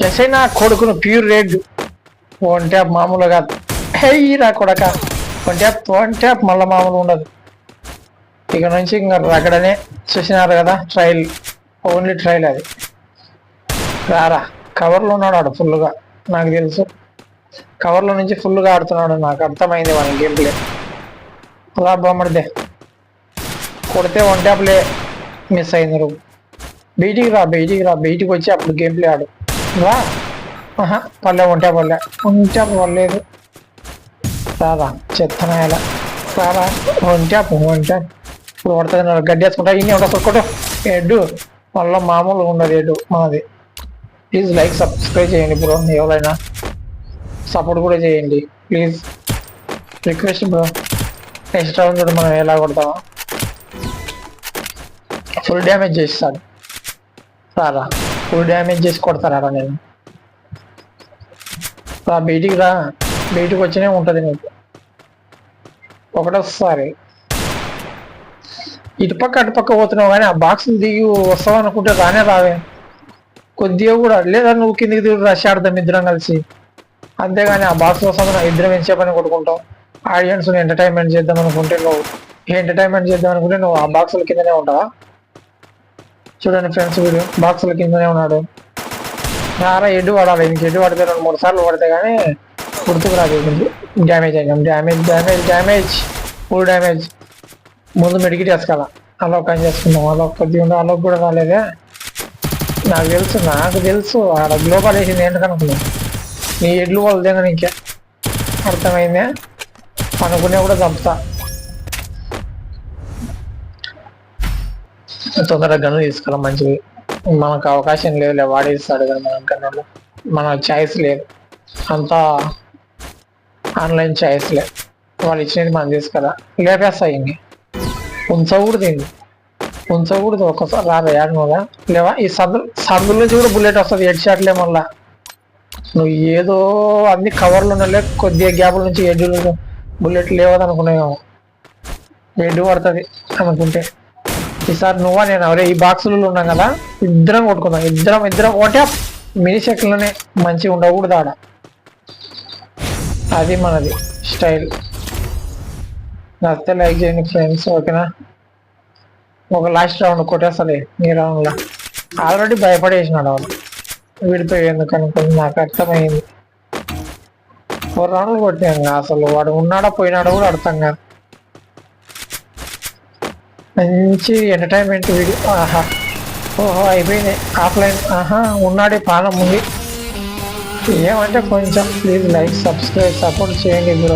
SI నా కొడుకును pure red one tap మామూలుగా కాదు. హే రా కొడక. వన్ ట్యాప్ వన్ ట్యాప్ మళ్ళీ మామూలు ఉండదు. ఇక నుంచి ఇంకా రగడనే చూసినారు కదా ట్రయల్ ఓన్లీ ట్రయల్ అది. రారా. కవర్లో ఉన్నాడు ఆడు ఫుల్గా నాకు తెలుసు. కవర్లో నుంచి ఫుల్గా ఆడుతున్నాడు. నాకు అర్థమైంది వాళ్ళ గేమ్ ప్లే అలా బొమ్మడిదే. కొడితే వన్ ట్యాప్లే మిస్ అయింది రూమ్ బయటికి రా బయటికి రా. బయటికి వచ్చి అప్పుడు గేమ్ ప్లే ఆడు. వా ఆహా పల్లె ఉంటే పల్లె ఉంటే పర్లేదు. రారా చెత్తనాయాల ఎలా. వన్ ఉంటే వన్ ఇప్పుడు పడుతుంది గడ్డి వేసుకుంటా ఇన్ని ఉంటా కొట్టు ఎడ్డు మళ్ళీ మామూలుగా ఉండదు ఎడ్డు మాది. ప్లీజ్ లైక్ సబ్స్క్రైబ్ చేయండి బ్రో ఎవరైనా. సపోర్ట్ కూడా చేయండి please. Request bro next round కూడా మనం ఎలా కొడతామో. ఫుల్ డ్యామేజ్ చేస్తాడు. రారా. ఫుల్ డ్యామేజ్ చేసి కొడతారా నేను. రా బయటికి రా. బయటికి వచ్చినే ఉంటుంది నీకు. ఒకటోసారి. ఇటుపక్క అటుపక్క పోతున్నావు కానీ ఆ బాక్స్ దిగి వస్తావు అనుకుంటే రానే రావే. కొద్దిగా కూడా లేదా నువ్వు కిందికి దిగు రష్ ఆడదాం ఇద్దరం కలిసి. అంతేగాని ఆ బాక్స్ వస్తాం ఇద్దరం ఎంతసేపని కొట్టుకుంటాం. ఆడియన్స్ ఎంటర్టైన్మెంట్ చేద్దాం అనుకుంటే నువ్వు ఎంటర్టైన్మెంట్ చేద్దాం అనుకుంటే నువ్వు ఆ బాక్సుల కిందనే ఉంటావా? చూడండి ఫ్రెండ్స్ వీడు బాక్సుల కిందనే ఉన్నాడు. చాలా ఎడ్డు పడాలి ఇంక ఎడ్డు పడితే రెండు మూడు సార్లు పడితే కానీ గుర్తుకు రాదు డ్యామేజ్ అయ్యాం damage damage damage. Full damage. ముందు మెడికిట్ వేసుకోవాల అలా పని చేసుకుందాం. అలా కొద్దిగా ఉండే అలా కూడా రాలేదే. నాకు తెలుసు నాకు తెలుసు. ఆడ గ్లోబల్ వేసింది ఏంటనుకున్నాను నీ ఎడ్లు వాళ్ళదేనా నీకే? అర్థమైందే? అనుకునే కూడా చంపుతా. తొందరగా గను తీసుకురా మంచిది. మనకు అవకాశం లేదులే వాడేస్తాడు కదా మనం కన్నా మన ఛాయిస్ లేదు. అంతా ఆన్లైన్ ఛాయిస్లే వాళ్ళు ఇచ్చినది మనం తీసుకురా. లేపేస్తాయి ఇంక ఉంచకూడదు ఇంక ఉంచకూడదు ఒక్కసారి రాదు ఏడనోదా లేవా? ఈ సందు సందుల నుంచి కూడా బుల్లెట్ వస్తుంది హెడ్ షాట్లే మళ్ళా. నువ్వు ఏదో అన్ని కవర్లు ఉండలే కొద్దిగా గ్యాప్ల నుంచి ఎడ్డు బుల్లెట్ లేవదనుకున్నావు ఎడ్డు పడుతుంది అనుకుంటే. ఈసారి నువ్వా నేను? అవరే ఈ బాక్సులలో ఉన్నాం కదా ఇద్దరం కొట్టుకుందాం. ఇద్దరం ఇద్దరం. ఒకటే మినీ సెక్లోనే మంచిగా ఉండకూడదు ఆడ. అది మనది స్టైల్ నచ్చితే లైక్ చేయండి ఫ్రెండ్స్ ఓకేనా? ఒక లాస్ట్ రౌండ్ కొట్టేస్తలే ఈ రౌండ్లో ఆల్రెడీ భయపడేసినాడు వాడు వీడితో ఎందుకు అనుకుని? నాకు అర్థమైంది. ఓ రౌండ్లు కొట్టాను అసలు. వాడు ఉన్నాడా పోయినాడో కూడా అర్థం కాదు. మంచి ఎంటర్టైన్మెంట్ వీడియో. ఆహా. ఓహో అయిపోయింది. ఆఫ్లైన్. ఆహా ఉన్నాడే పానం ఉంది ఏమంటే కొంచెం ప్లీజ్ లైక్ సబ్స్క్రైబ్ సపోర్ట్ చేయండి బ్రో.